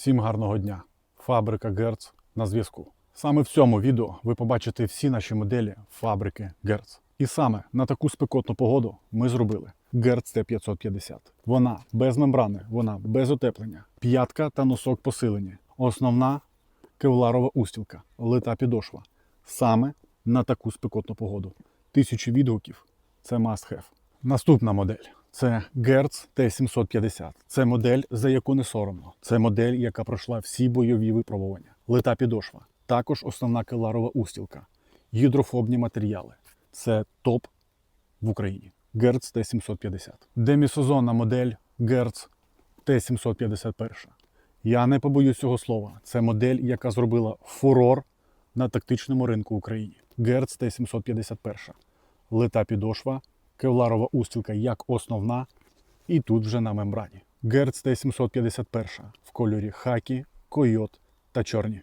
Всім гарного дня! Фабрика Герц на зв'язку. Саме в цьому відео ви побачите всі наші моделі фабрики Герц. І саме на таку спекотну погоду ми зробили Герц Т550. Вона без мембрани, вона без утеплення, п'ятка та носок посилені. Основна кевларова устілка, лита підошва. Саме на таку спекотну погоду. Тисячі відгуків це must have. Наступна модель це Герц Т750. Це модель, за яку не соромно. Це модель, яка пройшла всі бойові випробування. Лита підошва, також основна келарова устілка, гідрофобні матеріали. Це топ в Україні. Герц Т750. Демісезонна модель Герц Т751. Я не побоюсь цього слова. Це модель, яка зробила фурор на тактичному ринку в Україні. Герц Т751. Лита підошва, кевларова устілка як основна, і тут вже на мембрані. Герц Т751 в кольорі хакі, койот та чорні.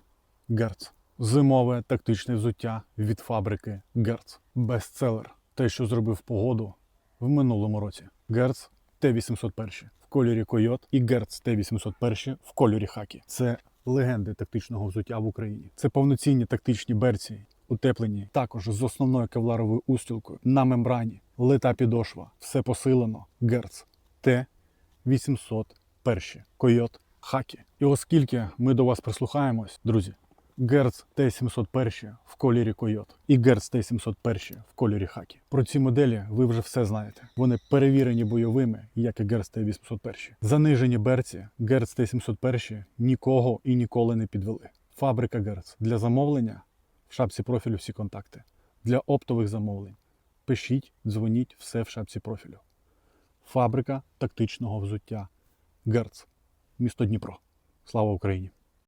Герц. Зимове тактичне взуття від фабрики Герц. Бестселер. Те, що зробив погоду в минулому році. Герц Т801 в кольорі койот і Герц Т801 в кольорі хакі. Це легенди тактичного взуття в Україні. Це повноцінні тактичні берці, утеплені також з основною кевларовою устілкою на мембрані, лита підошва, все посилено. Герц Т801 койот хакі. І оскільки ми до вас прислухаємось, друзі, Герц Т701 в кольорі койот і Герц Т701 в кольорі хакі. Про ці моделі ви вже все знаєте. Вони перевірені бойовими, як і Герц Т801. Занижені берці Герц Т701 нікого і ніколи не підвели. Фабрика Герц для замовлення в шапці профілю всі контакти. Для оптових замовлень пишіть, дзвоніть, все в шапці профілю. Фабрика тактичного взуття Герц, місто Дніпро. Слава Україні!